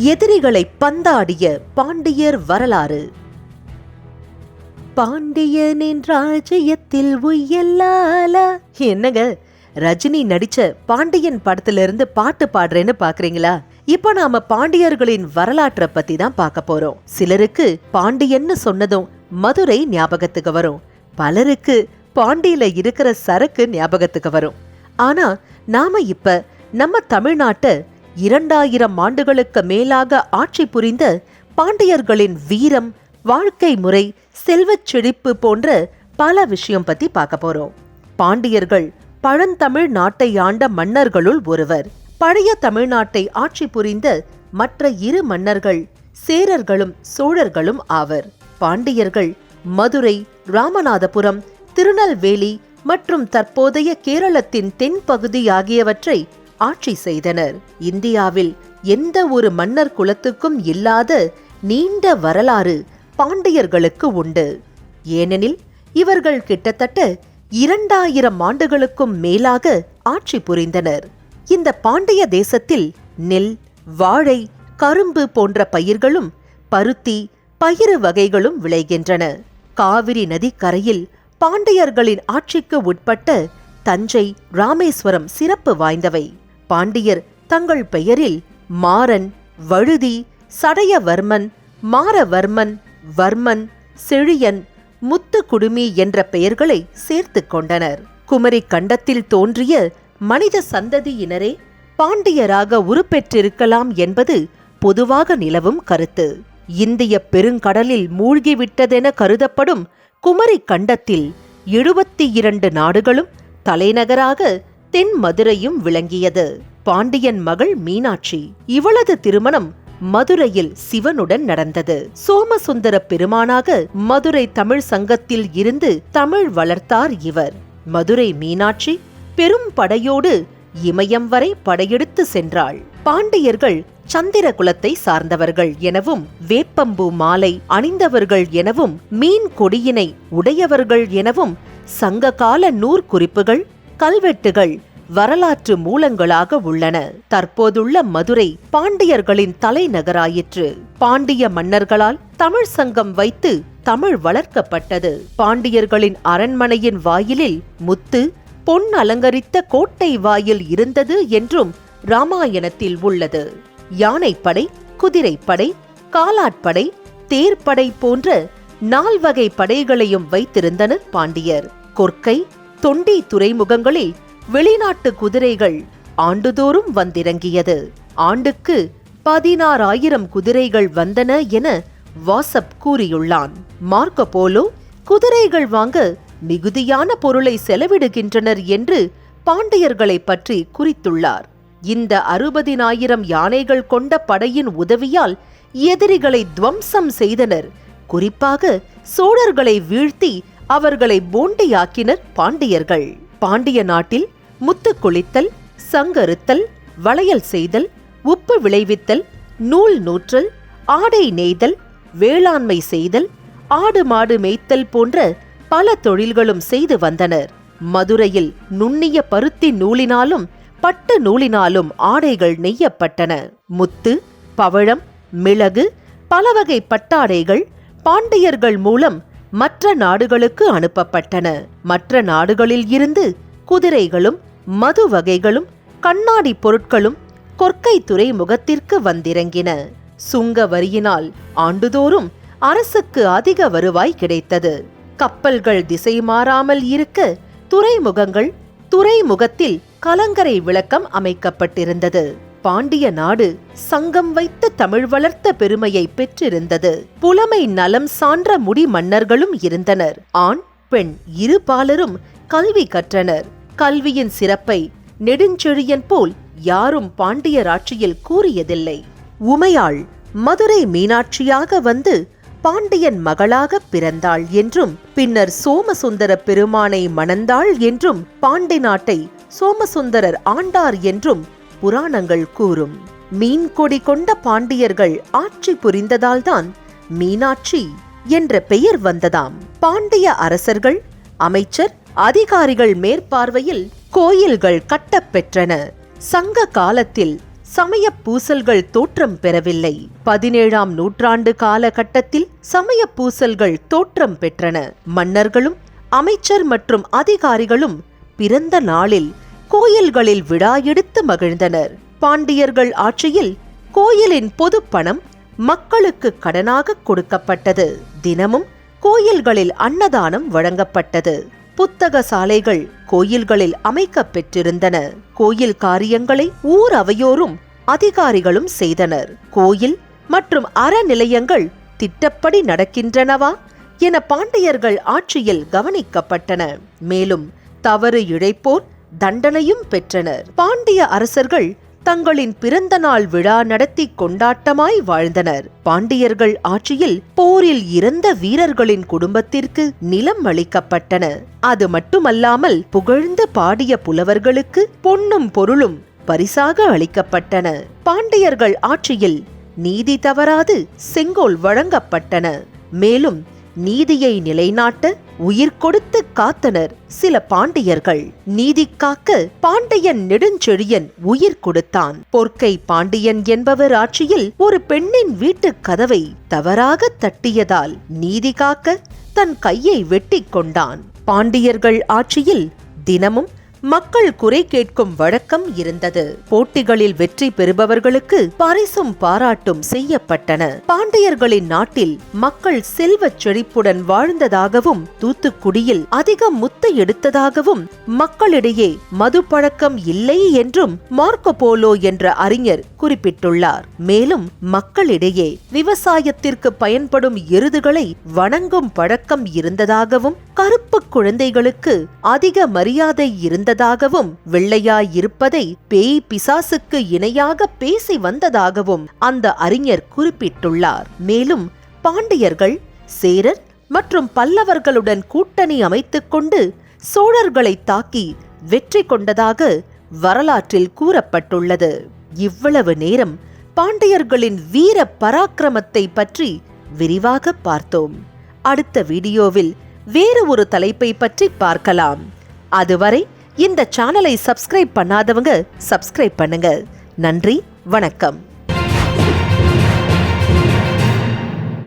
எதிரிகளை பந்தாடிய பாண்டியர் வரலாறு. பாண்டியனின் ராஜ்யத்தில் உயல்லாலா என்னங்க? ரஜினி நடிச்ச பாண்டியன் படத்துல இருந்து பாட்டு பாடுறேன்னு பாக்குறீங்களா? இப்போ நாம பாண்டியர்களின் வரலாற்றை பத்தி தான் பார்க்க போறோம். சிலருக்கு பாண்டியன்னு சொன்னதும் மதுரை ஞாபகத்துக்கு வரும். பலருக்கு பாண்டியில இருக்கிற சரக்கு ஞாபகத்துக்கு வரும். ஆனா நாம இப்ப நம்ம தமிழ்நாட்டை இரண்டாயிரம் ஆண்டுகளுக்கு மேலாக ஆட்சி புரிந்த பாண்டியர்களின் வீரம் வாழ்க்கை முறை செல்வச் செழிப்பு போன்ற பல விஷயம் பத்தி பார்க்க போறோம். பாண்டியர்கள் பழந்தமிழ் நாட்டை ஆண்ட மன்னர்களுள் ஒருவர். பழைய தமிழ்நாட்டை ஆட்சி புரிந்த மற்ற இரு மன்னர்கள் சேரர்களும் சோழர்களும் ஆவர். பாண்டியர்கள் மதுரை ராமநாதபுரம் திருநெல்வேலி மற்றும் தற்போதைய கேரளத்தின் தென்பகுதி ஆகியவற்றை ஆட்சி செய்தனர். இந்தியாவில் எந்த ஒரு மன்னர் குலத்துக்கும் இல்லாத நீண்ட வரலாறு பாண்டியர்களுக்கு உண்டு. ஏனெனில் இவர்கள் கிட்டத்தட்ட இரண்டாயிரம் ஆண்டுகளுக்கும் மேலாக ஆட்சி புரிந்தனர். இந்த பாண்டிய தேசத்தில் நெல் வாழை கரும்பு போன்ற பயிர்களும் பருத்தி பயிறு வகைகளும் விளைகின்றன. காவிரி நதிக்கரையில் பாண்டியர்களின் ஆட்சிக்கு உட்பட்ட தஞ்சை ராமேஸ்வரம் சிறப்பு வாய்ந்தவை. பாண்டியர் தங்கள் பெயரில் மாறன் வழுதி சடையவர்மன் மாரவர்மன் வர்மன் செழியன் முத்துக்குடுமி என்ற பெயர்களை சேர்த்து கொண்டனர். குமரி கண்டத்தில் தோன்றிய மனித சந்ததியினரே பாண்டியராக உருப்பெற்றிருக்கலாம் என்பது பொதுவாக நிலவும் கருத்து. இந்திய பெருங்கடலில் மூழ்கிவிட்டதென கருதப்படும் குமரி கண்டத்தில் எழுபத்தி இரண்டு நாடுகளும் தலைநகராக தென் மதுரையும் விளங்கியது. பாண்டியன் மகள் மீனாட்சி இவளது திருமணம் மதுரையில் சிவனுடன் நடந்தது. சோமசுந்தர பெருமானாக மதுரை தமிழ் சங்கத்தில் இருந்து தமிழ் வளர்த்தார் இவர். மதுரை மீனாட்சி பெரும் படையோடு இமயம் வரை படையெடுத்து சென்றாள். பாண்டியர்கள் சந்திர குலத்தை சார்ந்தவர்கள் எனவும் வேப்பம்பூ மாலை அணிந்தவர்கள் எனவும் மீன் கொடியினை உடையவர்கள் எனவும் சங்ககால நூற்குறிப்புகள் கல்வெட்டுகள் வரலாற்று மூலங்களாக உள்ளன. தற்போதுள்ள மதுரை பாண்டியர்களின் தலைநகராயிற்று. பாண்டிய மன்னர்களால் தமிழ் சங்கம் வைத்து தமிழ் வளர்க்கப்பட்டது. பாண்டியர்களின் அரண்மனையின் வாயிலில் முத்து பொன் அலங்கரித்த கோட்டை வாயில் இருந்தது என்றும் ராமாயணத்தில் உள்ளது. யானைப்படை குதிரைப்படை காலாட்படை தேர்ப்படை போன்ற நால்வகை படைகளையும் வைத்திருந்தனர் பாண்டியர். கொற்கை தொண்டி துறைமுகங்களில் வெளிநாட்டு குதிரைகள் ஆண்டுதோறும் வந்திறங்கியது. ஆண்டுக்கு பதினாறாயிரம் குதிரைகள் வந்தன என வாசப் கூறியுள்ளான். மார்க்கோ போலோ குதிரைகள் வாங்க மிகுதியான பொருளை செலவிடுகின்றனர் என்று பாண்டியர்களை பற்றி குறித்துள்ளார். இந்த அறுபதினாயிரம் யானைகள் கொண்ட படையின் உதவியால் எதிரிகளை துவம்சம் செய்தனர். குறிப்பாக சோழர்களை வீழ்த்தி அவர்களை போண்டியாக்கினர் பாண்டியர்கள். பாண்டிய நாட்டில் முத்து குளித்தல் சங்கருத்தல் வளையல் செய்தல் உப்பு விளைவித்தல் நூல் நூற்றல் ஆடை நெய்தல் வேளாண்மை செய்தல் ஆடு மாடு மேய்த்தல் போன்ற பல தொழில்களும் செய்து வந்தனர். மதுரையில் நுண்ணிய பருத்தி நூலினாலும் பட்டு நூலினாலும் ஆடைகள் நெய்யப்பட்டன. முத்து பவழம் மிளகு பலவகை பட்டாடைகள் பாண்டியர்கள் மூலம் மற்ற நாடுகளுக்கு அனுப்பப்பட்டன. மற்ற நாடுகளில் இருந்து குதிரைகளும் மது வகைகளும் கண்ணாடி பொருட்களும் கொற்கை துறைமுகத்திற்கு வந்திறங்கின. சுங்க வரியினால் ஆண்டுதோறும் அரசுக்கு அதிக வருவாய் கிடைத்தது. கப்பல்கள் திசை மாறாமல் இருக்க துறைமுகங்கள் துறைமுகத்தில் கலங்கரை விளக்கம் அமைக்கப்பட்டிருந்தது. பாண்டிய நாடு சங்கம் வைத்த தமிழ் வளர்த்த பெருமையை பெற்றிருந்தது. புலமை நலம் சான்ற முடி மன்னர்களும் இருந்தனர். ஆண் பெண் இரு பாலரும் கல்வி கற்றனர். கல்வியின் சிறப்பை நெடுஞ்செழியன் போல் யாரும் பாண்டியர் ஆட்சியில் கூறியதில்லை. உமையாள் மதுரை மீனாட்சியாக வந்து பாண்டியன் மகளாக பிறந்தாள் என்றும் பின்னர் சோமசுந்தர பெருமானை மணந்தாள் என்றும் பாண்டி நாட்டை சோமசுந்தரர் ஆண்டார் என்றும் புராணங்கள் கூறும். மீன் கொடி கொண்ட பாண்டியர்கள் ஆட்சி புரிந்ததால்தான் மீனாட்சி என்ற பெயர் வந்ததாம். பாண்டிய அரசர்கள் அமைச்சர் அதிகாரிகள் மேற்பார்வையில் கோயில்கள் கட்டப்பெற்றன. சங்க காலத்தில் சமய பூசல்கள் தோற்றம் பெறவில்லை. பதினேழாம் நூற்றாண்டு காலகட்டத்தில் சமய பூசல்கள் தோற்றம் பெற்றன. மன்னர்களும் அமைச்சர் மற்றும் அதிகாரிகளும் பிறந்த நாளில் கோயில்களில் விழா எடுத்து மகிழ்ந்தனர். பாண்டியர்கள் ஆட்சியில் கோயிலின் பொது பணம் மக்களுக்கு கடனாக கொடுக்கப்பட்டது. தினமும் கோயில்களில் அன்னதானம் வழங்கப்பட்டது. புத்தக சாலைகள் கோயில்களில் அமைக்க பெற்றிருந்தன. கோயில் காரியங்களை ஊர் அவையோரும் அதிகாரிகளும் செய்தனர். கோயில் மற்றும் அறநிலையங்கள் திட்டப்படி நடக்கின்றனவா என பாண்டியர்கள் ஆட்சியில் கவனிக்கப்பட்டன. மேலும் தவறு இழைப்போர் தண்டனையும் பெற்றனர். பாண்டிய அரசர்கள் தங்களின் பிறந்த நாள் விழா நடத்தி கொண்டாட்டமாய் வாழ்ந்தனர். பாண்டியர்கள் ஆட்சியில் போரில் இறந்த வீரர்களின் குடும்பத்திற்கு நிலம் அளிக்கப்பட்டன. அது மட்டுமல்லாமல் புகழ்ந்து பாடிய புலவர்களுக்கு பொன்னும் பொருளும் பரிசாக அளிக்கப்பட்டன. பாண்டியர்கள் ஆட்சியில் நீதி தவறாது செங்கோல் வழங்கப்பட்டன. மேலும் நீதியை நிலைநாட்ட உயிர் கொடுத்து காத்தனர் சில பாண்டியர்கள். நீதி காக்க பாண்டியன் நெடுஞ்செழியன் உயிர் கொடுத்தான். பொற்கை பாண்டியன் என்பவர் ஆட்சியில் ஒரு பெண்ணின் வீட்டு கதவை தவறாக தட்டியதால் நீதி காக்க தன் கையை வெட்டி கொண்டான். பாண்டியர்கள் ஆட்சியில் தினமும் மக்கள் குறை கேட்கும் வழக்கம் இருந்தது. போட்டிகளில் வெற்றி பெறுபவர்களுக்கு பரிசும் பாராட்டும் செய்யப்பட்டன. பாண்டியர்களின் நாட்டில் மக்கள் செல்வச் செழிப்புடன் வாழ்ந்ததாகவும் தூத்துக்குடியில் அதிக முத்த எடுத்ததாகவும் மக்களிடையே மது பழக்கம் இல்லை என்றும் மார்க்கோ போலோ என்ற அறிஞர் குறிப்பிட்டுள்ளார். மேலும் மக்களிடையே விவசாயத்திற்கு பயன்படும் எருதுகளை வணங்கும் பழக்கம் இருந்ததாகவும் கருப்பு குழந்தைகளுக்கு அதிக மரியாதை இருந்ததாகவும் வெள்ளையாய் இருப்பதை பேய் பிசாசுக்கு இணையாக பேசி வந்ததாகவும் அந்த அறிஞர் குறிப்பிட்டுள்ளார். மேலும் பாண்டியர்கள் சேரர் மற்றும் பல்லவர்களுடன் கூட்டணி அமைத்துக் கொண்டு சோழர்களை தாக்கி வெற்றி கொண்டதாக வரலாற்றில் கூறப்பட்டுள்ளது. இவ்வளவு நேரம் பாண்டியர்களின் வீர பராக்கிரமத்தை பற்றி விரிவாக பார்த்தோம். அடுத்த வீடியோவில் வேறு ஒரு தலைப்பை பற்றி பார்க்கலாம். அதுவரை இந்த சேனலை சப்ஸ்கிரைப் பண்ணாதவங்க சப்ஸ்கிரைப் பண்ணுங்க. நன்றி வணக்கம்.